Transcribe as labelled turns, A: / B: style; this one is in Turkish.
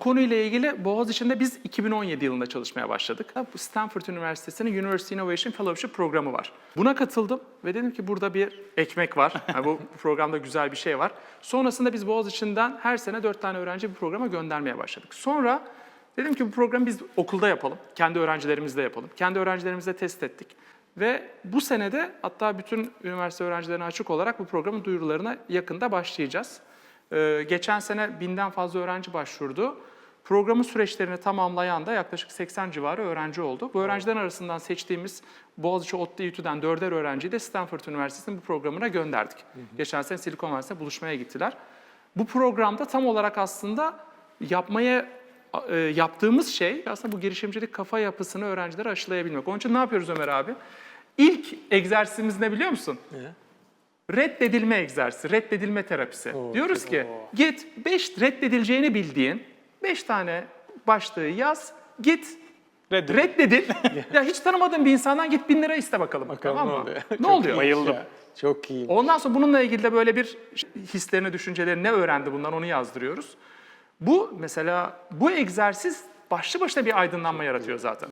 A: Konuyla ilgili Boğaziçi'nde biz 2017 yılında çalışmaya başladık. Stanford Üniversitesi'nin University Innovation Fellowship programı var. Buna katıldım ve dedim ki burada bir ekmek var. Yani bu programda güzel bir şey var. Sonrasında biz Boğaziçi'nden her sene 4 tane öğrenci bir programa göndermeye başladık. Sonra dedim ki bu programı biz okulda yapalım. Kendi öğrencilerimizle yapalım. Kendi öğrencilerimizle test ettik. Ve bu senede hatta bütün üniversite öğrencilerine açık olarak bu programın duyurularına yakında başlayacağız. Ee, geçen sene binden fazla öğrenci başvurdu. Programın süreçlerini tamamlayan da yaklaşık 80 civarı öğrenci oldu. Bu öğrencilerin arasından seçtiğimiz Boğaziçi ODTÜ İTÜ'den dörder öğrenciyi de Stanford Üniversitesi'nin bu programına gönderdik. Geçen sene Silikon Vadisi'ne buluşmaya gittiler. Bu programda tam olarak aslında yapmaya e, yaptığımız şey aslında bu girişimcilik kafa yapısını öğrencilere aşılayabilmek. Onun için ne yapıyoruz Ömer abi? İlk egzersizimiz ne biliyor musun? Reddedilme egzersizi, reddedilme terapisi. Diyoruz ki git 5 reddedileceğini bildiğin 5 tane başlığı yaz, git
B: Reddedil.
A: reddedil. ya hiç tanımadığın bir insandan git bin lira iste bakalım.
B: Bakalım
A: tamam
B: ne
A: mı?
B: oluyor.
A: Ne
B: Çok
A: oluyor?
B: iyi.
C: Bayıldım.
B: Ya, Çok iyi.
A: Ondan sonra bununla ilgili de böyle bir hislerini, düşüncelerini ne öğrendi bundan onu yazdırıyoruz. Bu mesela bu egzersiz başlı başına bir aydınlanma yaratıyor zaten.